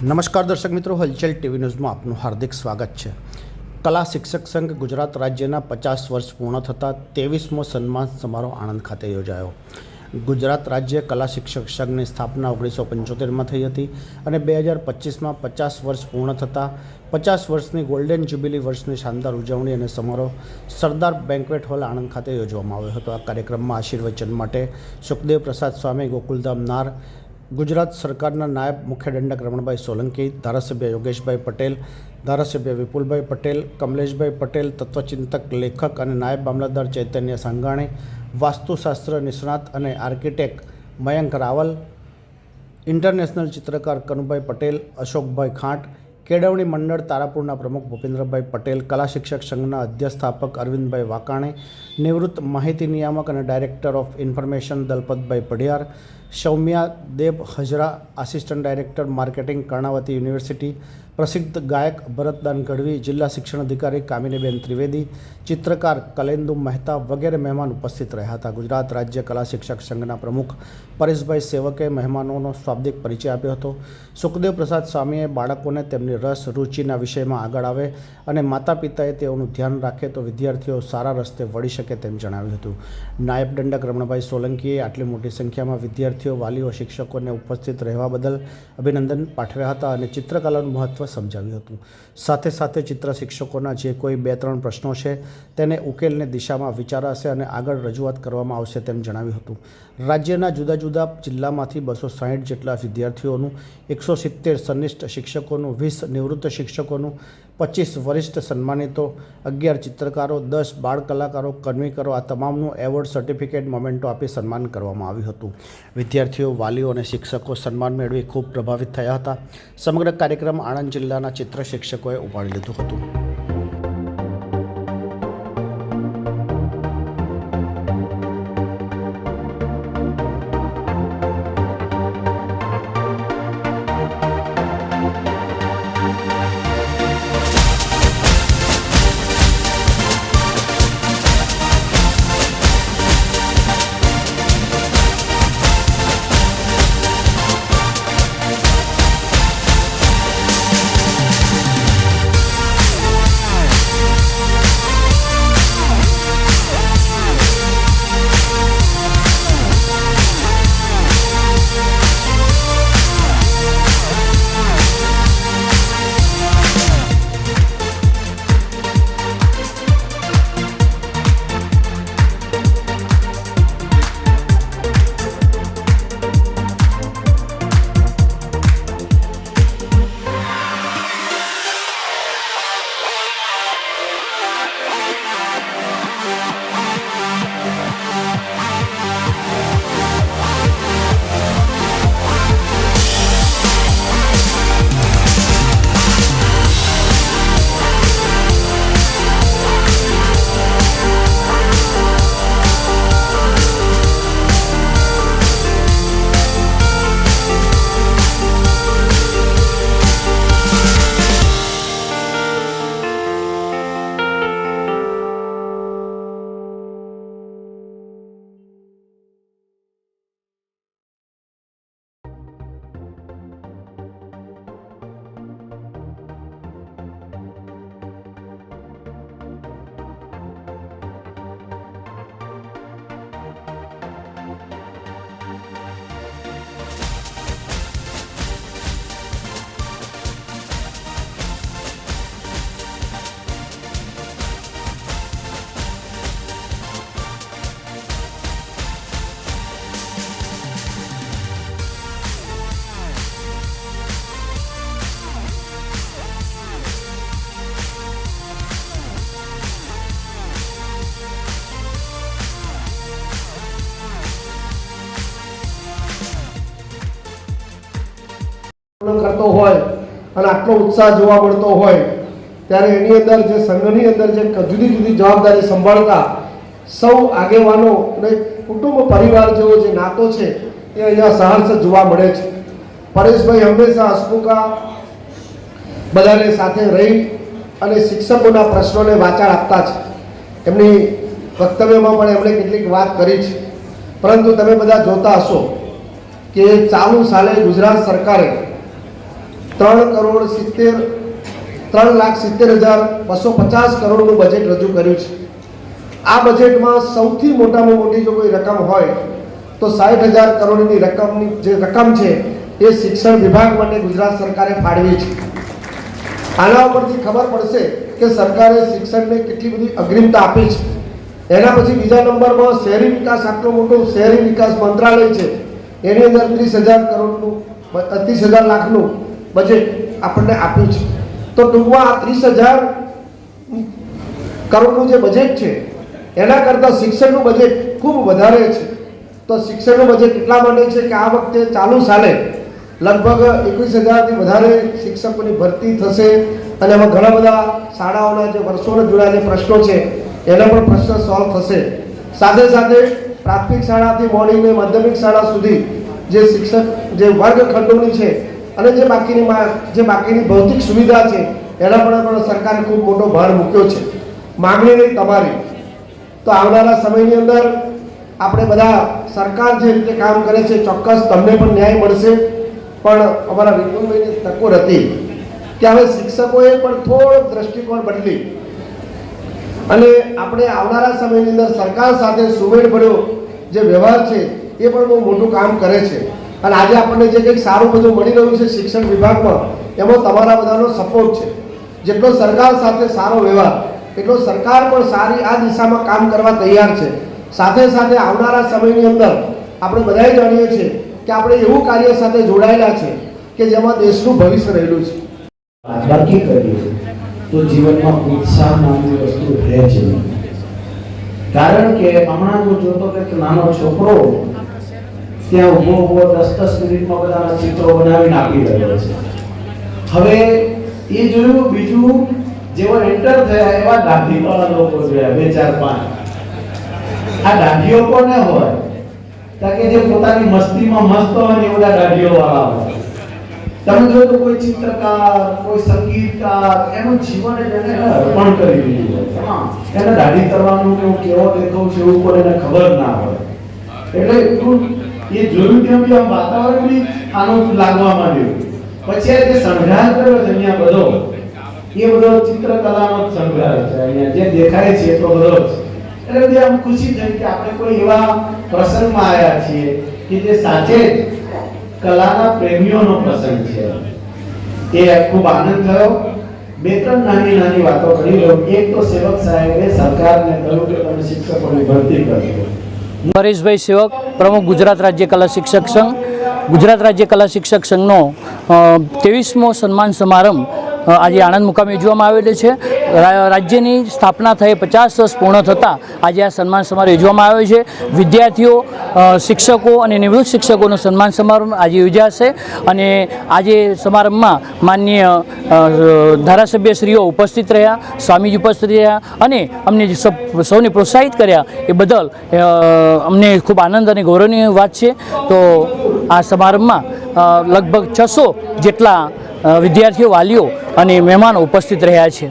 નમસ્કાર દર્શક મિત્રો, હલચલ ટીવી ન્યૂઝમાં આપનું હાર્દિક સ્વાગત છે. કલા શિક્ષક સંઘ ગુજરાત રાજ્યના પચાસ વર્ષ પૂર્ણ થતાં ત્રેવીસમો સન્માન સમારોહ આણંદ ખાતે યોજાયો. ગુજરાત રાજ્ય કલા શિક્ષક સંઘની સ્થાપના ઓગણીસો પંચોતેરમાં થઈ હતી અને બે હજાર પચીસમાં પચાસ વર્ષ પૂર્ણ થતાં પચાસ વર્ષની ગોલ્ડન જ્યુબિલી વર્ષની શાનદાર ઉજવણી અને સમારોહ સરદાર બેન્કવેટ હોલ આણંદ ખાતે યોજવામાં આવ્યો હતો. આ કાર્યક્રમમાં આશીર્વચન માટે સુખદેવ પ્રસાદ સ્વામી, ગોકુલધામ નાર ગુજરાત સરકારના નાયબ મુખ્ય દંડક રમણભાઈ સોલંકી, ધારાસભ્ય યોગેશભાઈ પટેલ, ધારાસભ્ય વિપુલભાઈ પટેલ, કમલેશભાઈ પટેલ, તત્વચિંતક લેખક અને નાયબ મામલતદાર ચૈતન્ય સાંગાણી, વાસ્તુશાસ્ત્ર નિષ્ણાત અને આર્કિટેક્ટ મયંક રાવલ, ઇન્ટરનેશનલ ચિત્રકાર કનુભાઈ પટેલ, અશોકભાઈ ખાંટ, કેળવણી મંડળ તારાપુરના પ્રમુખ ભૂપેન્દ્રભાઈ પટેલ, કલા શિક્ષક સંઘના અધ્યસ્થાપક અરવિંદભાઈ વાકાણે, નિવૃત્ત માહિતી નિયામક અને director of information Dalpatbhai Padhiyar Saumya Deb Hazra assistant director marketing Karnavati university પ્રસિદ્ધ ગાયક ભરતદાન ગઢવી, જિલ્લા શિક્ષણ અધિકારી કામિનીબેન ત્રિવેદી, ચિત્રકાર કલેન્દુ મહેતા વગેરે મહેમાન ઉપસ્થિત રહ્યા હતા. ગુજરાત રાજ્ય કલા શિક્ષક સંઘના પ્રમુખ પરેશભાઈ સેવકે મહેમાનોનો શાબ્દિક પરિચય આપ્યો હતો. સુખદેવ પ્રસાદ સ્વામીએ બાળકોને તેમની રસ, રુચિના વિષયમાં આગળ આવે અને માતા પિતાએ તેઓનું ધ્યાન રાખે તો વિદ્યાર્થીઓ સારા રસ્તે વળી શકે તેમ જણાવ્યું હતું. નાયબ દંડક રમણભાઈ સોલંકીએ આટલી મોટી સંખ્યામાં વિદ્યાર્થીઓ, વાલીઓ, શિક્ષકોને ઉપસ્થિત રહેવા બદલ અભિનંદન પાઠવ્યા હતા અને ચિત્રકલાનું મહત્ત્વ સમજાવ્યું હતું. સાથે સાથે ચિત્ર શિક્ષકોના જે કોઈ બે ત્રણ પ્રશ્નો છે, તેને ઉકેલને દિશામાં વિચારાશે અને આગળ રજૂઆત કરવામાં આવશે તેમ જણાવ્યું હતું. રાજ્યના જુદા જુદા જિલ્લામાંથી બસો સાહીઠ જેટલા વિદ્યાર્થીઓનું, એકસો સિત્તેર સનિષ્ઠ શિક્ષકોનું, વીસ નિવૃત્ત શિક્ષકોનું પચીસ વરિષ્ઠ સન્માનિતો, અગિયાર ચિત્રકારો, દસ બાળ કલાકારો, કન્વીકરો, આ તમામનું એવોર્ડ સર્ટિફિકેટ મોમેન્ટો આપી સન્માન કરવામાં આવ્યું હતું. વિદ્યાર્થીઓ, વાલીઓ અને શિક્ષકો સન્માન મેળવી ખૂબ પ્રભાવિત થયા હતા. સમગ્ર કાર્યક્રમ આણંદ જિલ્લાના ચિત્ર શિક્ષકોએ ઉપાડી લીધું હતું. પૂર્ણ કરતો હોય અને આટલો ઉત્સાહ જોવા મળતો હોય, ત્યારે એની અંદર જે સંઘની અંદર જે જુદી જુદી જવાબદારી સંભાળતા સૌ આગેવાનો અને કુટુંબ પરિવાર જેવો જે નાતો છે, એ અહીંયા સહર્ષ જોવા મળે છે. પરેશભાઈ હંમેશા હસમુખા બધાને સાથે રહી અને શિક્ષકોના પ્રશ્નોને વાચાળ આપતા છે. એમની વક્તવ્યમાં પણ એમણે કેટલીક વાત કરી છે. પરંતુ તમે બધા જોતા હશો કે ચાલુ સાલે ગુજરાત સરકારે ત્રણ કરોડ સિત્તેર, ત્રણ લાખ સિત્તેર હજાર બસો પચાસ કરોડનું બજેટ રજૂ કર્યું છે. આ બજેટમાં સૌથી મોટામાં મોટી જો કોઈ રકમ હોય, તો સાઠ હજાર કરોડની રકમની જે રકમ છે, એ શિક્ષણ વિભાગ માટે ગુજરાત સરકારે ફાળવી છે. આના ઉપરથી ખબર પડશે કે સરકારે શિક્ષણને કેટલી બધી અગ્રિમતા આપી છે. એના પછી બીજા નંબરમાં શહેરી વિકાસ, આટલો મોટો શહેરી વિકાસ મંત્રાલય છે. એની અંદર ત્રીસ હજાર કરોડનું ત્રીસ હજાર લાખનું બજેટ આપણને આપ્યું છે. તો ટૂંકમાં આ ત્રીસ હજાર કરોડનું જે બજેટ છે, એના કરતાં શિક્ષણનું બજેટ ખૂબ વધારે છે. તો શિક્ષણનું બજેટ એટલા માટે છે કે આ વખતે ચાલુ સાલે લગભગ એકવીસ હજારથી વધારે શિક્ષકોની ભરતી થશે અને એમાં ઘણા બધા શાળાઓના જે વર્ષોના જોડાયેલા જે પ્રશ્નો છે, એના પણ પ્રશ્ન સોલ્વ થશે. સાથે સાથે પ્રાથમિક શાળાથી મોડીને માધ્યમિક શાળા સુધી જે શિક્ષક, જે વર્ગખંડોની છે અને જે બાકીની જે બાકીની ભૌતિક સુવિધા છે, એના પર પણ સરકારે ખૂબ મોટો ભાર મૂક્યો છે. માગણી નહીં તમારી. તો આવનારા સમયની અંદર આપણે બધા સરકાર જે રીતે કામ કરે છે, ચોક્કસ તમને પણ ન્યાય મળશે. પણ અમારા વિપુલભાઈની તકો હતી કે હવે શિક્ષકોએ પણ થોડોક દ્રષ્ટિકોણ બદલી. અને આપણે આવનારા સમયની અંદર સરકાર સાથે સુમેળ ભર્યો જે વ્યવહાર છે, એ પણ બહુ મોટું કામ કરે છે. અને આજે આપણને જે કંઈક સારું બધું મળી રહ્યું છે શિક્ષણ વિભાગમાં, એમાં તમારા બધાનો સપોર્ટ છે. જેટલો સરકાર સાથે સારો વ્યવહાર, એટલો સરકાર પણ સારી આ દિશામાં કામ કરવા તૈયાર છે. સાથે સાથે આવનારા સમયની અંદર આપણે બધાએ જાણીએ છીએ કે આપણે એવું કાર્ય સાથે જોડાયેલા છે કે જેમાં દેશનું ભવિષ્ય રહેલું છે. બાકી કરીએ તો જીવનમાં ઉત્સાહ નામની વસ્તુ રહે છે. કારણ કે હમણાં હું જોતો કે નાનો છોકરો ત્યાં ઊભો ઊભો દસ દસ મિનિટમાં બધાના ચિત્રો બનાવીને આપી રહ્યો છે. હવે એ જોયું બીજું જેવો એન્ટર થયા એવા દાઢીવાળા લોકો જોયા બે ચાર પાંચ. આ દાઢીઓ કોને હોય? કારણ જે પોતાની મસ્તીમાં મસ્ત હોય ને એ બધા દાઢીઓ વાળા હોય. તમે જો તો કોઈ ચિત્રકાર કોઈ સંગીતકાર એનું જીવન એને અર્પણ કરી દીધું હોય. હા. એને દાઢી કરવાનું કે હું કેવો દેખાઉં છું એવું કોઈ એને ખબર ના હોય. એટલે એટલું એ જોયું તેમ કે વાતાવરણ બી આનો લાગવા માંડ્યો. પછી આ જે સંગ્રહ કર્યો છે અહીંયા બધો, એ બધો ચિત્રકલાનો સંગ્રહ છે. અહીંયા જે દેખાય છે એટલો બધો જ. એટલે બધી આમ ખુશી થઈ કે આપણે કોઈ એવા પ્રસંગમાં આવ્યા છીએ કે જે સાચે કલાના પ્રેમીઓનો પ્રસંગ છે. એ ખૂબ આનંદ થયો. બે ત્રણ નાની નાની વાતો કરી લો. એક તો સેવક સાહેબે સરકારને કહ્યું કે તમે શિક્ષકોની ભરતી કરજો. નરેશભાઈ સેવક. પ્રમુખ ગુજરાત રાજ્ય કલા શિક્ષક સંઘ, ગુજરાત રાજ્ય કલા શિક્ષક સંઘનો ત્રેવીસમો સન્માન સમારંભ આજે આણંદ મુકામે યોજવામાં આવેલો છે. રાજ્યની સ્થાપના થઈ, પચાસ વર્ષ પૂર્ણ થતાં આજે આ સન્માન સમારોહ યોજવામાં આવ્યો છે. વિદ્યાર્થીઓ શિક્ષકો અને નિવૃત્ત શિક્ષકોનો સન્માન સમારંભ આજે યોજાશે અને આજે સમારંભમાં માનનીય ધારાસભ્યશ્રીઓ ઉપસ્થિત રહ્યા, સ્વામીજી ઉપસ્થિત રહ્યા અને અમને સૌને પ્રોત્સાહિત કર્યા એ બદલ અમને ખૂબ આનંદ અને ગૌરવની વાત છે. તો આ સમારંભમાં લગભગ છસો જેટલા વિદ્યાર્થીઓ, વાલીઓ અને મહેમાનો ઉપસ્થિત રહ્યા છે.